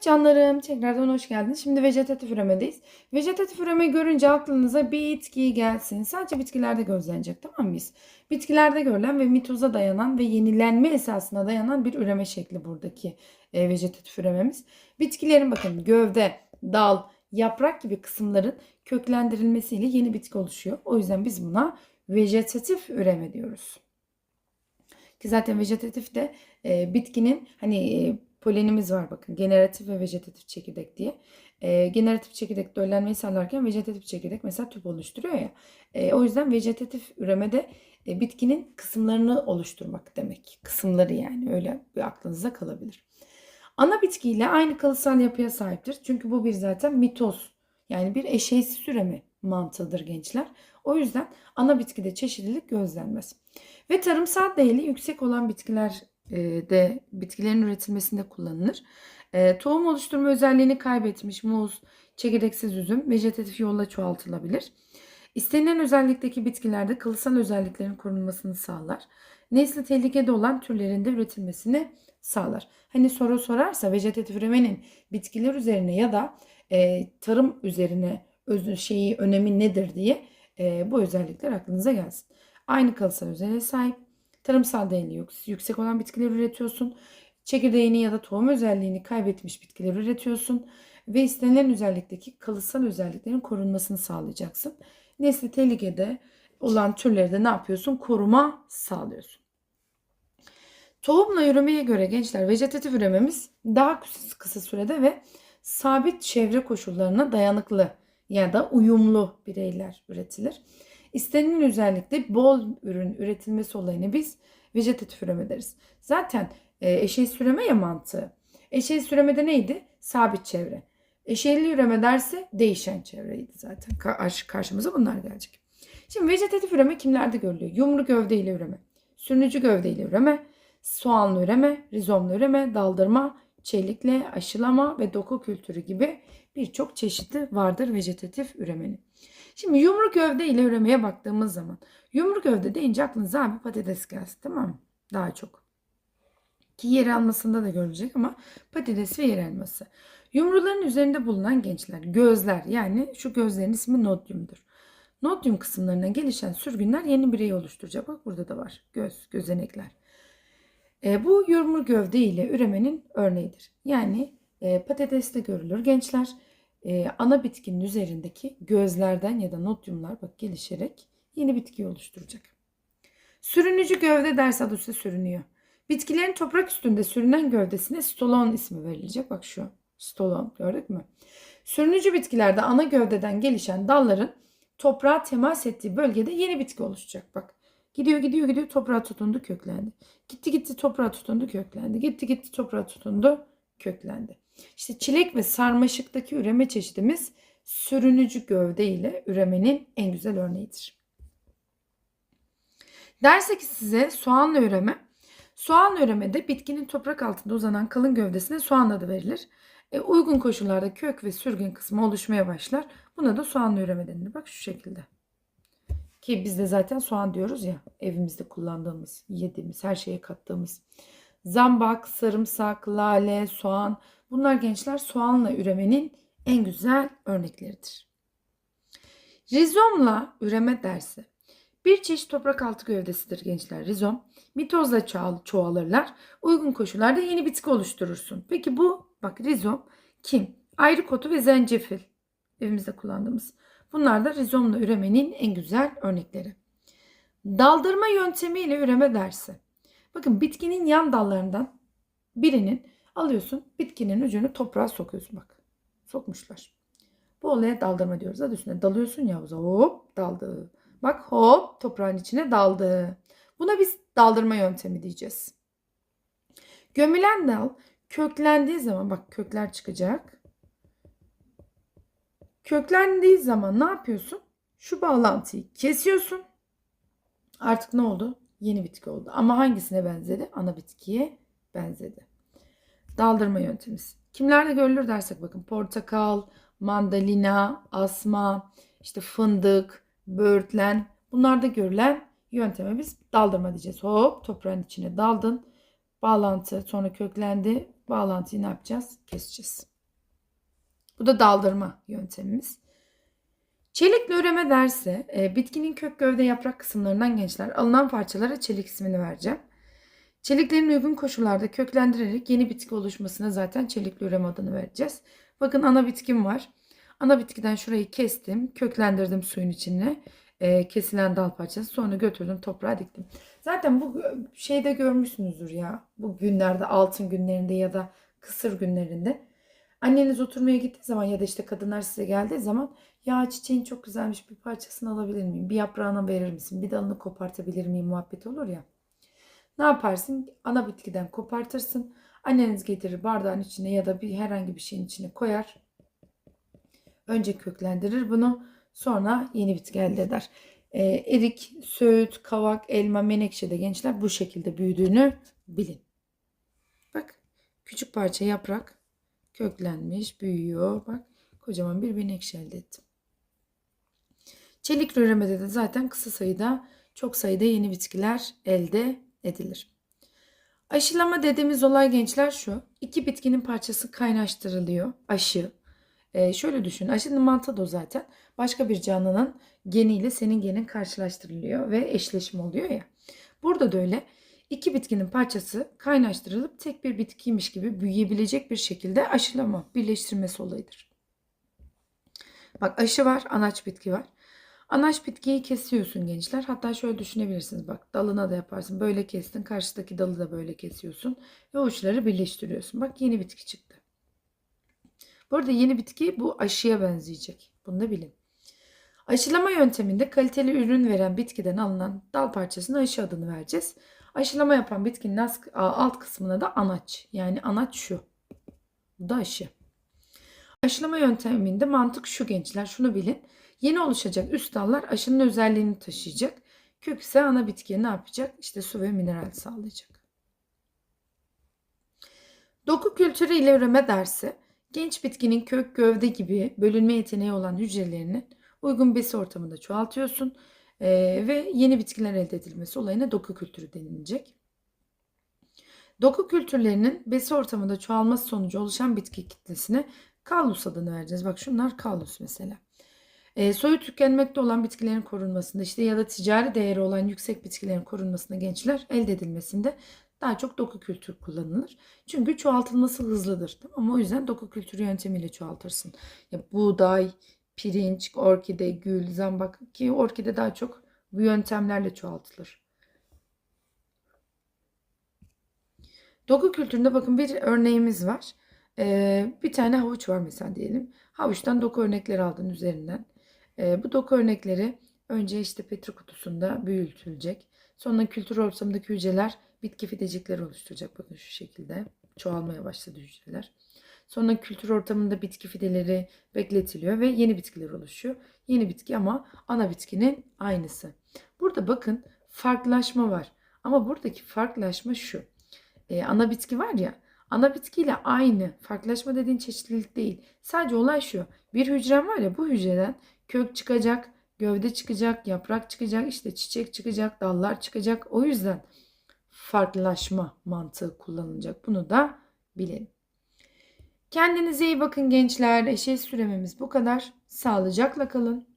Evet canlarım tekrardan hoş geldiniz. Şimdi vejetatif üremedeyiz. Vejetatif üreme görünce aklınıza bitki gelsin. Sadece bitkilerde gözlenecek tamam mı biz? Bitkilerde görülen ve mitoza dayanan ve yenilenme esasına dayanan bir üreme şekli buradaki e, vejetatif ürememiz. Bitkilerin bakın gövde, dal, yaprak gibi kısımların köklendirilmesiyle yeni bitki oluşuyor. O yüzden biz buna vejetatif üreme diyoruz. Ki zaten vejetatif de e, bitkinin hani e, polenimiz var bakın generatif ve vejetatif çekirdek diye. E, generatif çekirdek döllenmeyi sağlarken vejetatif çekirdek mesela tüp oluşturuyor ya. E, o yüzden vejetatif üremede e, bitkinin kısımlarını oluşturmak demek. Kısımları yani öyle bir aklınızda kalabilir. Ana bitkiyle aynı kalıtsal yapıya sahiptir. Çünkü bu bir zaten mitoz yani bir eşeğsiz üreme mantığıdır gençler. O yüzden ana bitkide çeşitlilik gözlenmez. Ve tarımsal değeri yüksek olan bitkiler de bitkilerin üretilmesinde kullanılır. E, tohum oluşturma özelliğini kaybetmiş muz, çekirdeksiz üzüm vejetatif yolla çoğaltılabilir. İstenilen özellikteki bitkilerde kılsal özelliklerin korunmasını sağlar. Nesli tehlikede olan türlerin de üretilmesini sağlar. Hani soru sorarsa vejetatif üremenin bitkiler üzerine ya da e, tarım üzerine öz şeyi önemi nedir diye e, bu özellikler aklınıza gelsin. Aynı kalıtsal özelliğe sahip. Tarımsal değeri yüksek olan bitkiler üretiyorsun. Çekirdeğini ya da tohum özelliğini kaybetmiş bitkiler üretiyorsun. Ve istenilen özellikteki kalıtsal özelliklerin korunmasını sağlayacaksın. Nesli tehlikede olan türleri de ne yapıyorsun? Koruma sağlıyorsun. Tohumla üremeye göre gençler vejetatif ürememiz daha kısa sürede ve sabit çevre koşullarına dayanıklı ya da uyumlu bireyler üretilir. İstenilen özellikle bol ürün üretilmesi olayını biz vejetatif üreme deriz. Zaten e, eşeği süreme ya mantığı. Eşeği süremede neydi? Sabit çevre. Eşeğli üreme derse değişen çevreydi zaten. Karşı, karşımıza bunlar gelecek. Şimdi vejetatif üreme kimlerde görülüyor? Yumru gövde ile üreme, sürünücü gövde ile üreme, soğanlı üreme, rizomlu üreme, daldırma, çelikle aşılama ve doku kültürü gibi birçok çeşidi vardır vejetatif üremenin. Şimdi yumru gövde ile üremeye baktığımız zaman yumru gövde deyince aklınıza abi patates gelsin tamam mı? Daha çok. Ki yer almasında da görülecek ama patates ve yer elması. Yumruların üzerinde bulunan gençler gözler yani şu gözlerin ismi nodyumdur. Nodyum kısımlarına gelişen sürgünler yeni birey oluşturacak. Bak burada da var göz, gözenekler. E, bu yumru gövde ile üremenin örneğidir. Yani e, patateste görülür gençler e, ana bitkinin üzerindeki gözlerden ya da nodyumlar bak gelişerek yeni bitki oluşturacak. Sürünücü gövde ders adı üstü sürünüyor. Bitkilerin toprak üstünde sürünen gövdesine stolon ismi verilecek. Bak şu stolon gördük mü? Sürünücü bitkilerde ana gövdeden gelişen dalların toprağa temas ettiği bölgede yeni bitki oluşacak. Bak gidiyor gidiyor gidiyor toprağa tutundu köklendi. Gitti gitti toprağa tutundu köklendi. Gitti gitti toprağa tutundu köklendi. İşte çilek ve sarmaşıktaki üreme çeşidimiz sürünücü gövde ile üremenin en güzel örneğidir. Derse ki size soğanla üreme. Soğan üremede bitkinin toprak altında uzanan kalın gövdesine soğan adı verilir. E, uygun koşullarda kök ve sürgün kısmı oluşmaya başlar. Buna da soğanlı üreme denilir. Bak şu şekilde. Ki biz de zaten soğan diyoruz ya evimizde kullandığımız, yediğimiz, her şeye kattığımız. Zambak, sarımsak, lale, soğan bunlar gençler soğanla üremenin en güzel örnekleridir. Rizomla üreme dersi. Bir çeşit toprak altı gövdesidir gençler rizom. Mitozla çoğalırlar. Uygun koşullarda yeni bitki oluşturursun. Peki bu bak rizom kim? Ayrı kotu ve zencefil evimizde kullandığımız. Bunlar da rizomla üremenin en güzel örnekleri. Daldırma yöntemiyle üreme dersi. Bakın bitkinin yan dallarından birinin alıyorsun bitkinin ucunu toprağa sokuyorsun bak. Sokmuşlar. Bu olaya daldırma diyoruz. Adı üstüne dalıyorsun ya hop daldı. Bak hop toprağın içine daldı. Buna biz daldırma yöntemi diyeceğiz. Gömülen dal köklendiği zaman bak kökler çıkacak. Köklendiği zaman ne yapıyorsun? Şu bağlantıyı kesiyorsun. Artık ne oldu? Yeni bitki oldu. Ama hangisine benzedi? Ana bitkiye benzedi. Daldırma yöntemi. Kimlerde görülür dersek bakın portakal, mandalina, asma, işte fındık, böğürtlen bunlarda görülen yönteme biz daldırma diyeceğiz. Hop toprağın içine daldın. Bağlantı sonra köklendi. Bağlantıyı ne yapacağız? Keseceğiz. Bu da daldırma yöntemimiz. Çelikle üreme derse e, bitkinin kök gövde yaprak kısımlarından gençler alınan parçalara çelik ismini vereceğim. Çeliklerin uygun koşullarda köklendirerek yeni bitki oluşmasına zaten çelikli üreme adını vereceğiz. Bakın ana bitkim var. Ana bitkiden şurayı kestim, köklendirdim suyun içine. e, kesilen dal parçası sonra götürdüm toprağa diktim. Zaten bu şeyde görmüşsünüzdür ya. Bu günlerde altın günlerinde ya da kısır günlerinde. Anneniz oturmaya gittiği zaman ya da işte kadınlar size geldiği zaman ya çiçeğin çok güzelmiş bir parçasını alabilir miyim? Bir yaprağına verir misin? Bir dalını kopartabilir miyim? Muhabbet olur ya. Ne yaparsın? Ana bitkiden kopartırsın. Anneniz getirir bardağın içine ya da bir herhangi bir şeyin içine koyar. Önce köklendirir bunu. Sonra yeni bitki elde eder. Ee, erik, söğüt, kavak, elma, menekşe de gençler bu şekilde büyüdüğünü bilin. Bak küçük parça yaprak köklenmiş, büyüyor. Bak kocaman bir menekşe elde ettim. Çelik üremede de zaten kısa sayıda çok sayıda yeni bitkiler elde edilir. Aşılama dediğimiz olay gençler şu. İki bitkinin parçası kaynaştırılıyor. Aşı. Ee, şöyle düşün. Aşının mantığı o zaten. Başka bir canlının geniyle senin genin karşılaştırılıyor ve eşleşme oluyor ya. Burada da öyle. İki bitkinin parçası kaynaştırılıp tek bir bitkiymiş gibi büyüyebilecek bir şekilde aşılama, birleştirmesi olayıdır. Bak aşı var, anaç bitki var. Anaç bitkiyi kesiyorsun gençler. Hatta şöyle düşünebilirsiniz bak dalına da yaparsın. Böyle kestin karşıdaki dalı da böyle kesiyorsun. Ve uçları birleştiriyorsun. Bak yeni bitki çıktı. Bu arada yeni bitki bu aşıya benzeyecek. Bunu da bilin. Aşılama yönteminde kaliteli ürün veren bitkiden alınan dal parçasına aşı adını vereceğiz. Aşılama yapan bitkinin alt kısmına da anaç. Yani anaç şu. Bu da aşı. Aşılama yönteminde mantık şu gençler. Şunu bilin. Yeni oluşacak üst dallar aşının özelliğini taşıyacak. Kök ise ana bitkiye ne yapacak? İşte su ve mineral sağlayacak. Doku kültürü ile üreme dersi genç bitkinin kök, gövde gibi bölünme yeteneği olan hücrelerini uygun besi ortamında çoğaltıyorsun ee, ve yeni bitkiler elde edilmesi olayına doku kültürü denilecek. Doku kültürlerinin besi ortamında çoğalması sonucu oluşan bitki kitlesine kallus adını vereceğiz. Bak şunlar kallus mesela. E, soyu tükenmekte olan bitkilerin korunmasında işte ya da ticari değeri olan yüksek bitkilerin korunmasında gençler elde edilmesinde daha çok doku kültürü kullanılır. Çünkü çoğaltılması hızlıdır. Tamam? O yüzden doku kültürü yöntemiyle çoğaltırsın. Ya buğday, pirinç, orkide, gül, zambak ki orkide daha çok bu yöntemlerle çoğaltılır. Doku kültüründe bakın bir örneğimiz var. Ee, bir tane havuç var mesela diyelim. Havuçtan doku örnekleri aldın üzerinden. Ee, bu doku örnekleri önce işte petri kutusunda büyütülecek. Sonra kültür ortamındaki hücreler bitki fidecikleri oluşturacak. Bakın şu şekilde çoğalmaya başladı hücreler. Sonra kültür ortamında bitki fideleri bekletiliyor ve yeni bitkiler oluşuyor. Yeni bitki ama ana bitkinin aynısı. Burada bakın farklılaşma var. Ama buradaki farklılaşma şu. Ee, ana bitki var ya ana bitkiyle aynı. Farklılaşma dediğin çeşitlilik değil. Sadece olay şu. Bir hücrem var ya bu hücreden kök çıkacak, gövde çıkacak, yaprak çıkacak, işte çiçek çıkacak, dallar çıkacak. O yüzden farklılaşma mantığı kullanılacak. Bunu da bilin. Kendinize iyi bakın gençler. Eşeği sürememiz bu kadar. Sağlıcakla kalın.